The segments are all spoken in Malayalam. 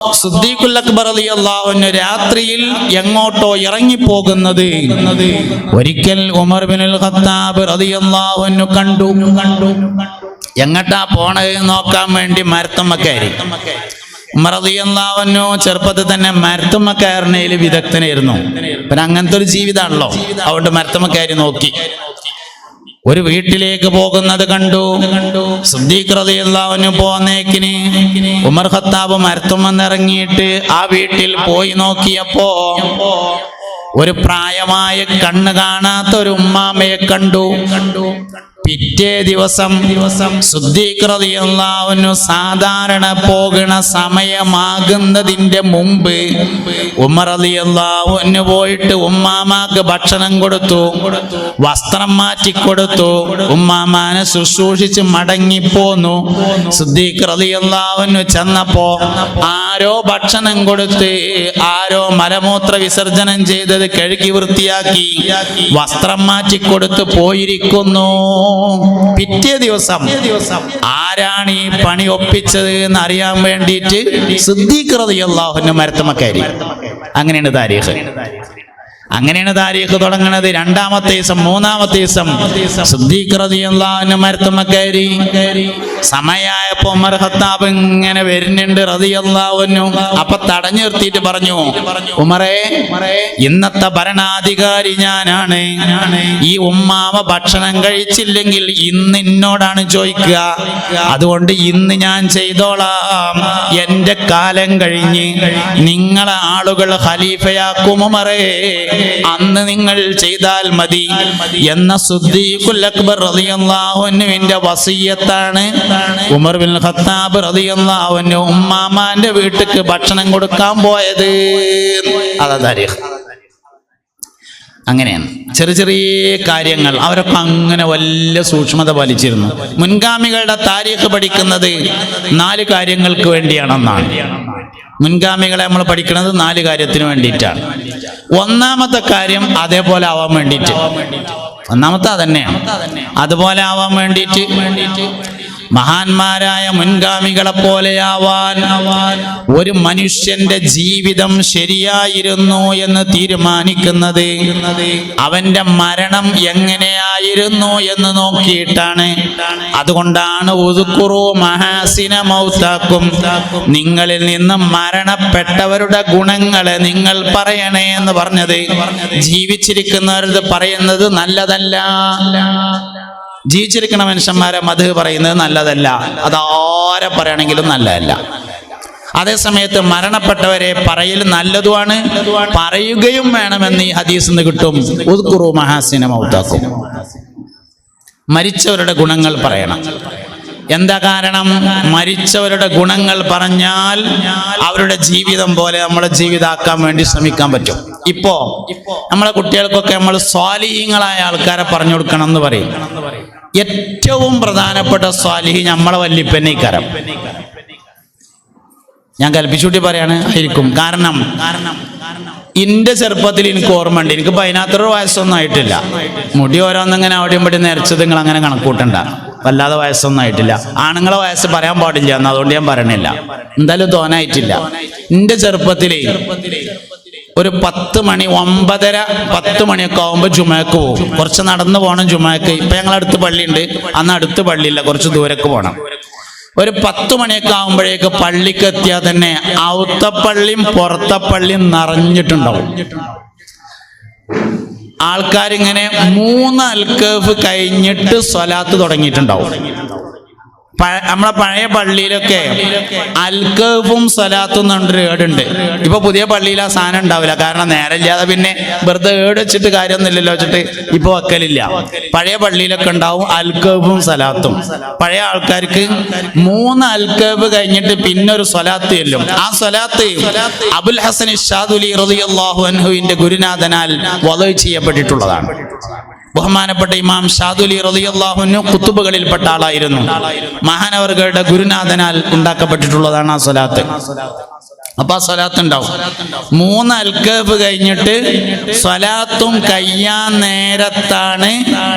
സുദ്ദീഖുൽ അക്ബർ അലി അള്ളാഹുന് രാത്രിയിൽ എങ്ങോട്ടോ ഇറങ്ങിപ്പോകുന്നത്? ഒരിക്കൽ ഉമർ ബിനുൽ ഖത്താബ് റളിയല്ലാഹുവിനു കണ്ടു കണ്ടു. എങ്ങട്ടാ പോണത് നോക്കാൻ വേണ്ടി മരത്തമ്മക്കാരി. ഉമർ ചെറുപ്പത്തിൽ തന്നെ മരത്തമ്മക്കാരനയിൽ വിദഗ്ധനായിരുന്നു. പിന്നെ അങ്ങനത്തെ ഒരു ജീവിതമാണല്ലോ അതുകൊണ്ട് മരത്തമ്മക്കാരി നോക്കി. ഒരു വീട്ടിലേക്ക് പോകുന്നത് കണ്ടു. റളിയല്ലാഹുവിന് പോന്നേക്കിന് ഉമർ ഖത്താബ് മരത്തുമെന്നിറങ്ങിയിട്ട് ആ വീട്ടിൽ പോയി നോക്കിയപ്പോ ഒരു പ്രായമായ കണ്ണ് കാണാത്ത ഒരു ഉമ്മാമയെ കണ്ടു കണ്ടു. പിറ്റേ ദിവസം ദിവസം ശുദ്ധീകൃതിയുള്ളവനു സാധാരണ പോകണ സമയമാകുന്നതിന്റെ മുമ്പ് അലിയല്ലാവുന്നു പോയിട്ട് ഉമ്മാമാക്ക് ഭക്ഷണം കൊടുത്തു വസ്ത്രം മാറ്റി കൊടുത്തു ഉമ്മാമാനെ ശുശ്രൂഷിച്ച് മടങ്ങിപ്പോന്നു ശുദ്ധീകൃതിയുള്ളവനു ചെന്നപ്പോ ആരോ ഭക്ഷണം കൊടുത്ത് ആരോ മലമൂത്ര വിസർജനം ചെയ്തത് കഴുകി വൃത്തിയാക്കി വസ്ത്രം മാറ്റി കൊടുത്ത് പോയിരിക്കുന്നു. പിറ്റേ ദിവസം ആരാണ് ഈ പണി ഒപ്പിച്ചത് എന്ന് അറിയാൻ വേണ്ടിയിട്ട് സിദ്ധീകൃതിയല്ലാഹുന്റെ മരത്തമക്കാരി അങ്ങനെയാണ് താരീഖ്. അങ്ങനെയാണ് താരീഖ് തുടങ്ങുന്നത് രണ്ടാമത്തെ ദിവസം മൂന്നാമത്തെ ദിവസം സിദ്ധീകൃതിയല്ലാഹുന്റെ മരത്തമക്കാരി സമയായപ്പോ ഉമർ ഹത്താബ് ഇങ്ങനെ വരുന്നുണ്ട് റതിയല്ലാവുന്നു അപ്പൊ തടഞ്ഞു നിർത്തിയിട്ട് പറഞ്ഞു ഉമറേ ഇന്നത്തെ ഭരണാധികാരി ഞാനാണ്. ഈ ഉമ്മാവ ഭക്ഷണം കഴിച്ചില്ലെങ്കിൽ ഇന്ന് എന്നോടാണ് ചോദിക്കുക. അതുകൊണ്ട് ഇന്ന് ഞാൻ ചെയ്തോളാം. എന്റെ കാലം കഴിഞ്ഞ് നിങ്ങളെ ആളുകൾ ഖലീഫയാക്കും ഉമറേ. അന്ന് നിങ്ങൾ ചെയ്താൽ മതി. എന്ന സുദ്ദീഖുൽ അക്ബർ റതിയല്ലാഹുവിന്റെ വസീയത്താണ് ഉമർ ബിൻ ഖത്താബ് റളിയല്ലാഹുവിന് ഉമ്മാമാന്റെ വീട്ടിക്ക് ഭക്ഷണം കൊടുക്കാൻ പോയത് അതാ താരീഖ്. അങ്ങനെയാണ്. ചെറിയ ചെറിയ കാര്യങ്ങൾ. അവരൊക്കെ അങ്ങനെ വലിയ സൂക്ഷ്മത പാലിച്ചിരുന്നു. മുൻഗാമികളുടെ താരീഖ് പഠിക്കുന്നത് നാല് കാര്യങ്ങൾക്ക് വേണ്ടിയാണെന്നാണ്. മുൻഗാമികളെ നമ്മൾ പഠിക്കുന്നത് നാല് കാര്യത്തിന് വേണ്ടിയിട്ടാണ്. ഒന്നാമത്തെ കാര്യം അതേപോലെ ആവാൻ വേണ്ടിയിട്ട്. ഒന്നാമത്തെ അതന്നെയാണ്. അതുപോലെ ആവാൻ വേണ്ടിയിട്ട് മഹാന്മാരായ മുൻഗാമികളെ പോലെയാവാൻ ഒരു മനുഷ്യന്റെ ജീവിതം ശരിയായിരുന്നു എന്ന് തീരുമാനിക്കുന്നത് അവന്റെ മരണം എങ്ങനെയായിരുന്നു എന്ന് നോക്കിയിട്ടാണ്. അതുകൊണ്ടാണ് ഉതുക്കുറു മഹാസിന മൗത്താക്കും നിങ്ങളിൽ നിന്ന് മരണപ്പെട്ടവരുടെ ഗുണങ്ങളെ നിങ്ങൾ പറയണേ എന്ന് പറഞ്ഞത്. ജീവിച്ചിരിക്കുന്നവരത് പറയുന്നത് നല്ലതല്ല. ജീവിച്ചിരിക്കുന്ന മനുഷ്യന്മാരെ മധു പറയുന്നത് നല്ലതല്ല. അതാരെ പറയുകയാണെങ്കിലും നല്ലതല്ല. അതേസമയത്ത് മരണപ്പെട്ടവരെ പറയൽ നല്ലതുമാണ്. പറയുകയും വേണമെന്ന് ഈ ഹദീസ് നിന്ന് കിട്ടും. ഉദ്കുറു മഹാസിന മൗത്താക്കും. മരിച്ചവരുടെ ഗുണങ്ങൾ പറയണം. എന്താ കാരണം? മരിച്ചവരുടെ ഗുണങ്ങൾ പറഞ്ഞാൽ അവരുടെ ജീവിതം പോലെ നമ്മുടെ ജീവിതാക്കാൻ വേണ്ടി ശ്രമിക്കാൻ പറ്റും. ഇപ്പോ നമ്മളെ കുട്ടികൾക്കൊക്കെ നമ്മൾ സ്വാലിഹീങ്ങളായ ആൾക്കാരെ പറഞ്ഞു കൊടുക്കണം എന്ന് പറയും. ഏറ്റവും പ്രധാനപ്പെട്ട സ്വാലിഹി നമ്മളെ വല്ലിപ്പന്നേക്കാരം ഞാൻ കൽപ്പിച്ചുകൂട്ടി പറയാണ് ആയിരിക്കും. കാരണം കാരണം ഇന്റെ ചെറുപ്പത്തിൽ എനിക്ക് ഓർമ്മയുണ്ട്. എനിക്ക് പതിനാത്തൊരു വയസ്സൊന്നും ആയിട്ടില്ല. മുടി ഓരോന്നിങ്ങനെ അവിടെയും ഇവിടെ നേരച്ചത് നിങ്ങൾ അങ്ങനെ കണക്കൂട്ടണ്ട. വല്ലാതെ വയസ്സൊന്നും ആയിട്ടില്ല. ആണുങ്ങളെ വയസ്സ് പറയാൻ പാടില്ല എന്ന് അതുകൊണ്ട് ഞാൻ പറയണില്ല. എന്തായാലും തോന്നായിട്ടില്ല. എന്റെ ചെറുപ്പത്തിലേ ഒരു പത്ത് മണി ഒമ്പതര പത്ത് മണിയൊക്കെ ആകുമ്പോൾ ജുമാക്ക് പോകും. കുറച്ച് നടന്നു പോകണം ജുമാക്ക്. ഇപ്പൊ ഞങ്ങൾ അടുത്ത് പള്ളിയുണ്ട്. അന്ന് അടുത്ത് പള്ളിയില്ല കുറച്ച് ദൂരക്ക് പോകണം ഒരു പത്ത് മണിയൊക്കെ ആകുമ്പോഴേക്ക് പള്ളിക്ക് എത്തിയാൽ തന്നെ ഔത്തപ്പള്ളിയും പുറത്തപ്പള്ളിയും നിറഞ്ഞിട്ടുണ്ടാവും. ആൾക്കാരിങ്ങനെ മൂന്ന് അൽക്കേഫ് കഴിഞ്ഞിട്ട് സ്വലാത്ത് തുടങ്ങിയിട്ടുണ്ടാവും. നമ്മളെ പഴയ പള്ളിയിലൊക്കെ അൽക്കഫും സ്വലാത്തും എന്നൊരു ഏടുണ്ട്. ഇപ്പൊ പുതിയ പള്ളിയിൽ ആ സാധനം ഉണ്ടാവില്ല. കാരണം നേരം ഇല്ലാതെ പിന്നെ വെറുതെ ഏട് വെച്ചിട്ട് കാര്യമൊന്നുമില്ലല്ലോ വെച്ചിട്ട് ഇപ്പൊ വെക്കലില്ല. പഴയ പള്ളിയിലൊക്കെ ഉണ്ടാവും അൽക്കഫും സ്വലാത്തും. പഴയ ആൾക്കാർക്ക് മൂന്ന് അൽക്കഫ് കഴിഞ്ഞിട്ട് പിന്നെ ഒരു സ്വലാത്ത് ചെല്ലും. ആ സ്വലാത്ത് അബുൽ ഹസൻ ഷാദുലി റളിയല്ലാഹു അൻഹുവിന്റെ ഗുരുനാഥനാൽ വലവ് ചെയ്യപ്പെട്ടിട്ടുള്ളതാണ്. ബഹുമാനപ്പെട്ട ഇമാം ഷാദുലി റലിയല്ലാഹുനു കുത്തുബുകളിൽപ്പെട്ട ആളായിരുന്നു. മഹാനവർഗയുടെ ഗുരുനാഥനാൽ ഉണ്ടാക്കപ്പെട്ടിട്ടുള്ളതാണ് ആ സ്വലാത്ത്. അപ്പൊ ആ സ്വലാത്ത് ഉണ്ടാവും മൂന്ന് അൽക്കേബ് കഴിഞ്ഞിട്ട് സ്വലാത്തും കയ്യാൻ നേരത്താണ്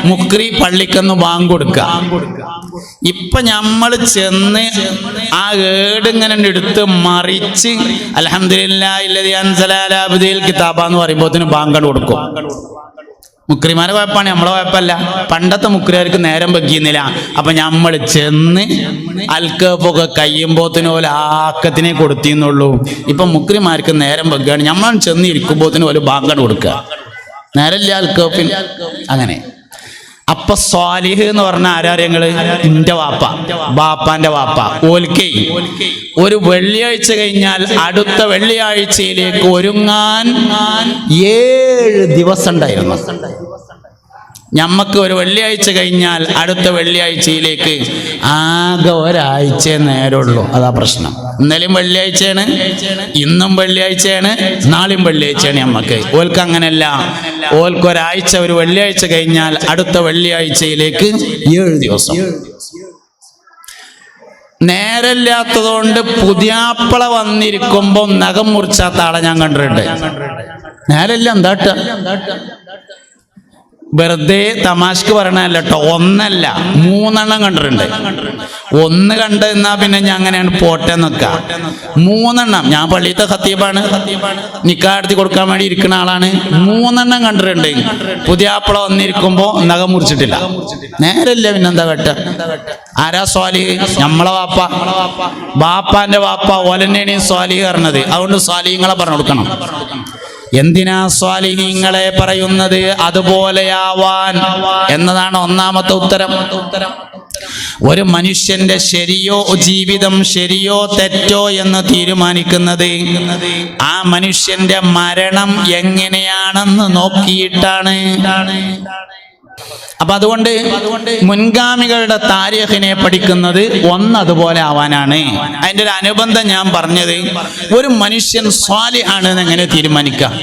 മുക്രി പള്ളിക്കെന്ന് ബാങ്ക് കൊടുക്കുക. ഇപ്പൊ നമ്മൾ ചെന്ന് ആ ഏട് ഇങ്ങനെ എടുത്ത് മറിച്ച് അലഹദില്ലാബുദിൽ കിതാബ എന്ന് പറയുമ്പോൾ ബാങ്ക് കൊടുക്കും. മുക്രിമാരെ കുഴപ്പമാണ് നമ്മളെ കുഴപ്പമല്ല. പണ്ടത്തെ മുക്രിമാർക്ക് നേരം വെക്കുന്നില്ല അപ്പൊ നമ്മൾ ചെന്ന് അൽക്കപ്പൊക്കെ കയ്യുമ്പോത്തിന് പോലെ ആക്കത്തിനെ കൊടുത്തിന്നുള്ളൂ ഇപ്പൊ മുക്രിമാർക്ക് നേരം വെക്കുകയാണ് നമ്മൾ ചെന്ന് ഇരിക്കുമ്പോത്തിന് പോലെ ബാങ്ക് കൊടുക്കുക നേരല്ല അൽക്കപ്പിൽ അങ്ങനെ. അപ്പൊ സ്വാലിഹ് എന്ന് പറഞ്ഞ ആരാര്യങ്ങൾ ഇന്റെ വാപ്പ. ബാപ്പാന്റെ വാപ്പ. ഓൽക്കേ. ഒരു വെള്ളിയാഴ്ച കഴിഞ്ഞാൽ അടുത്ത വെള്ളിയാഴ്ചയിലേക്ക് ഒരുങ്ങാൻ ഏഴ് ദിവസം ഉണ്ടായിരുന്നു ഞമ്മക്ക് ഒരു വെള്ളിയാഴ്ച കഴിഞ്ഞാൽ അടുത്ത വെള്ളിയാഴ്ചയിലേക്ക് ആകെ ഒരാഴ്ച നേരമുള്ളൂ. അതാ പ്രശ്നം. ഇന്നലെയും വെള്ളിയാഴ്ചയാണ് ഇന്നും വെള്ളിയാഴ്ചയാണ് നാളെയും വെള്ളിയാഴ്ചയാണ് ഞമ്മക്ക്. ഓൽക്ക് അങ്ങനെയല്ല. ഓൽക്ക് ഒരാഴ്ച ഒരു വെള്ളിയാഴ്ച കഴിഞ്ഞാൽ അടുത്ത വെള്ളിയാഴ്ചയിലേക്ക് ഏഴ് ദിവസം. നേരമില്ലാത്തതുകൊണ്ട് പുതിയാപ്പള വന്നിരിക്കുമ്പോ നഖം മുറിച്ചാത്ത ആളെ ഞാൻ കണ്ടിട്ടുണ്ട്. നേരല്ല എന്താട്ട വെറുതെ തമാശക്ക് പറയണല്ല കേട്ടോ ഒന്നല്ല മൂന്നെണ്ണം കണ്ടിട്ടുണ്ട്. ഒന്ന് കണ്ട് എന്നാ പിന്നെ ഞാൻ അങ്ങനെയാണ് പോട്ടെ നിക്ക. മൂന്നെണ്ണം ഞാൻ പള്ളിയിലത്തെ ഖത്തീബാണ്. നിക്കാടത്തി കൊടുക്കാൻ വേണ്ടി ഇരിക്കുന്ന ആളാണ്. മൂന്നെണ്ണം കണ്ടിട്ടുണ്ട്. പുതിയ ആപ്പിള വന്നിരിക്കുമ്പോ നഖം മുറിച്ചിട്ടില്ല. നേരല്ല പിന്നെന്താ കേട്ട ആരാ സ്വാലി? നമ്മളെ വാപ്പ. വാപ്പാന്റെ വാപ്പ ഓലന്നെയാണ് സ്വാലി പറഞ്ഞത്. അതുകൊണ്ട് സ്വാലിങ്ങളെ പറഞ്ഞു കൊടുക്കണം. എന്തിനാ സ്വാലിഹീങ്ങളെ പറയുന്നത്? അതുപോലെയാവാൻ. എന്നതാണ് ഒന്നാമത്തെ ഉത്തരം. ഒരു മനുഷ്യന്റെ ശരിയോ ജീവിതം ശരിയോ തെറ്റോ എന്ന് തീരുമാനിക്കുന്നത് ആ മനുഷ്യന്റെ മരണം എങ്ങനെയാണെന്ന് നോക്കിയിട്ടാണ്. അപ്പൊ അതുകൊണ്ട് മുൻഗാമികളുടെ താരീഖിനെ പഠിക്കുന്നത് ഒന്ന് അതുപോലെ ആവാനാണ്. അതിന്റെ ഒരു അനുബന്ധം ഞാൻ പറഞ്ഞത് ഒരു മനുഷ്യൻ സ്വാലിഹാണ് എന്ന് എങ്ങനെ തീരുമാനിക്കാം?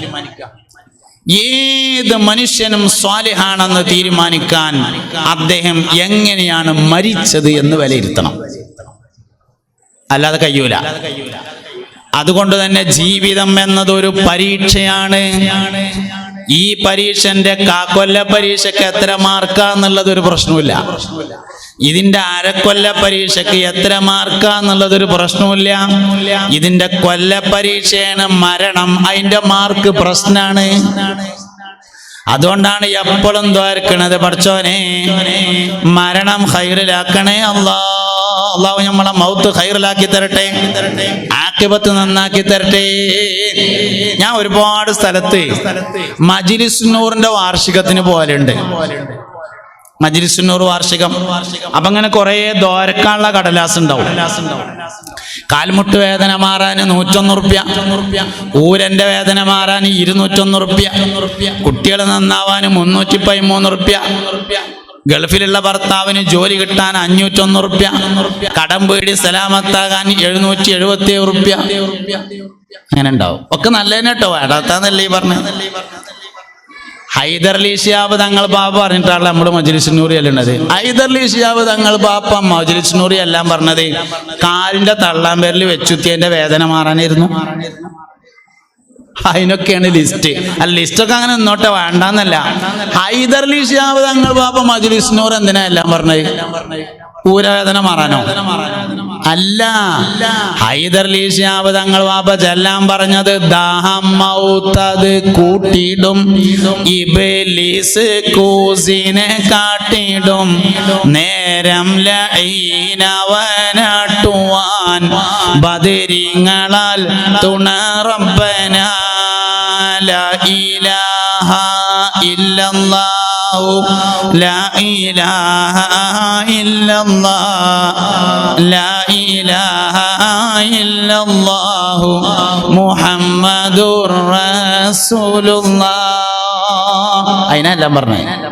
ഏത് മനുഷ്യനും സ്വാലിഹാണെന്ന് തീരുമാനിക്കാൻ അദ്ദേഹം എങ്ങനെയാണ് മരിച്ചത് എന്ന് വിലയിരുത്തണം. അല്ലാതെ കഴിയൂല. അതുകൊണ്ട് തന്നെ ജീവിതം എന്നത് ഒരു പരീക്ഷയാണ്. ഈ പരീക്ഷന്റെ കാക്കൊല്ല പരീക്ഷക്ക് എത്ര മാർക്കാന്നുള്ളത് ഒരു പ്രശ്നമില്ല ഇതിന്റെ അരക്കൊല്ല പരീക്ഷക്ക് എത്ര മാർക്കാന്നുള്ളത് ഒരു പ്രശ്നമില്ല ഇതിന്റെ കൊല്ല പരീക്ഷയാണ് മരണം. അതിന്റെ മാർക്ക് പ്രശ്നാണ്. അതുകൊണ്ടാണ് എപ്പോഴും ദ്വാരക്കണത്. പഠിച്ചോനെ മരണം ഹൈറിലാക്കണേ അല്ലാ അള്ളാഹു നമ്മളെ മൗത്ത് ഹൈറിലാക്കി തരട്ടെ. ആക്കിപത്ത് നന്നാക്കി തരട്ടെ. ഞാൻ ഒരുപാട് സ്ഥലത്ത് മജിലിസ് നൂറിന്റെ വാർഷികത്തിന് പോലുണ്ട് മജിലിസുന്നൂർ വാർഷികം. അപ്പൊ അങ്ങനെ കുറെ ദോരക്കാനുള്ള കടലാസ് ഉണ്ടാവും കാൽമുട്ട് വേദന മാറാൻ നൂറ്റൊന്ന് റുപ്യ. ഊരന്റെ വേദന മാറാൻ ഇരുന്നൂറ്റൊന്ന് റുപ്യ. കുട്ടികൾ നന്നാവാൻ മുന്നൂറ്റി പതിമൂന്ന് റുപ്യ. ഗൾഫിലുള്ള ഭർത്താവിന് ജോലി കിട്ടാൻ അഞ്ഞൂറ്റൊന്ന് റുപ്യ. കടം പേടി സലാമത്താകാൻ എഴുന്നൂറ്റി എഴുപത്തി റുപ്യ. അങ്ങനെ ഉണ്ടാവും. ഒക്കെ നല്ലതന്നെ കേട്ടോ വേണ്ടാത്താന്നല്ലേ ഈ പറഞ്ഞത് ഹൈദർലി ഷിയാബ് തങ്ങൾ ബാപ്പ പറഞ്ഞിട്ടാണ് നമ്മൾ മജ്ലിസ് നൂറി അല്ലുള്ളത് ഹൈദർലി ഷിയാബ് തങ്ങൾ ബാപ്പ മജ്ലിസ് നൂറി എല്ലാം പറഞ്ഞത് കാലിന്റെ തള്ളാൻ പേരിൽ വെച്ചുത്തിയന്റെ വേദന മാറാനായിരുന്നു. അതിനൊക്കെയാണ് ലിസ്റ്റ് അല്ല ലിസ്റ്റൊക്കെ അങ്ങനെ നിന്നോട്ടെ വേണ്ടെന്നല്ല. ഹൈദർലി ഷിയാബ് തങ്ങൾ ബാബ മജ്ലിസ് നൂർ എന്തിനാ എല്ലാം പറഞ്ഞത്? ഊരവേദന മാറാനോ? അല്ല. ഹൈദർലി ഷിയാബ് തങ്ങൾ ബാബ ചെല്ലാം പറഞ്ഞത് ദാഹം മൗത്തത് കൂട്ടിയിടും. ഇബലീസ് കൂസിനെ കാട്ടിടും നേരം ലൈനവനാട്ടുവാൻ. ബദിരിങ്ങളാൽ തുണറപ്പന ഇലാഹ ഇല്ലല്ലാഹു. ലാ ഇലാഹ ഇല്ലല്ലാഹ്. ലാ ഇലാഹ ഇല്ലല്ലാഹു. മുഹമ്മദുർ റസൂലുള്ളാഹ്. അതിനെല്ലാം പറഞ്ഞേ?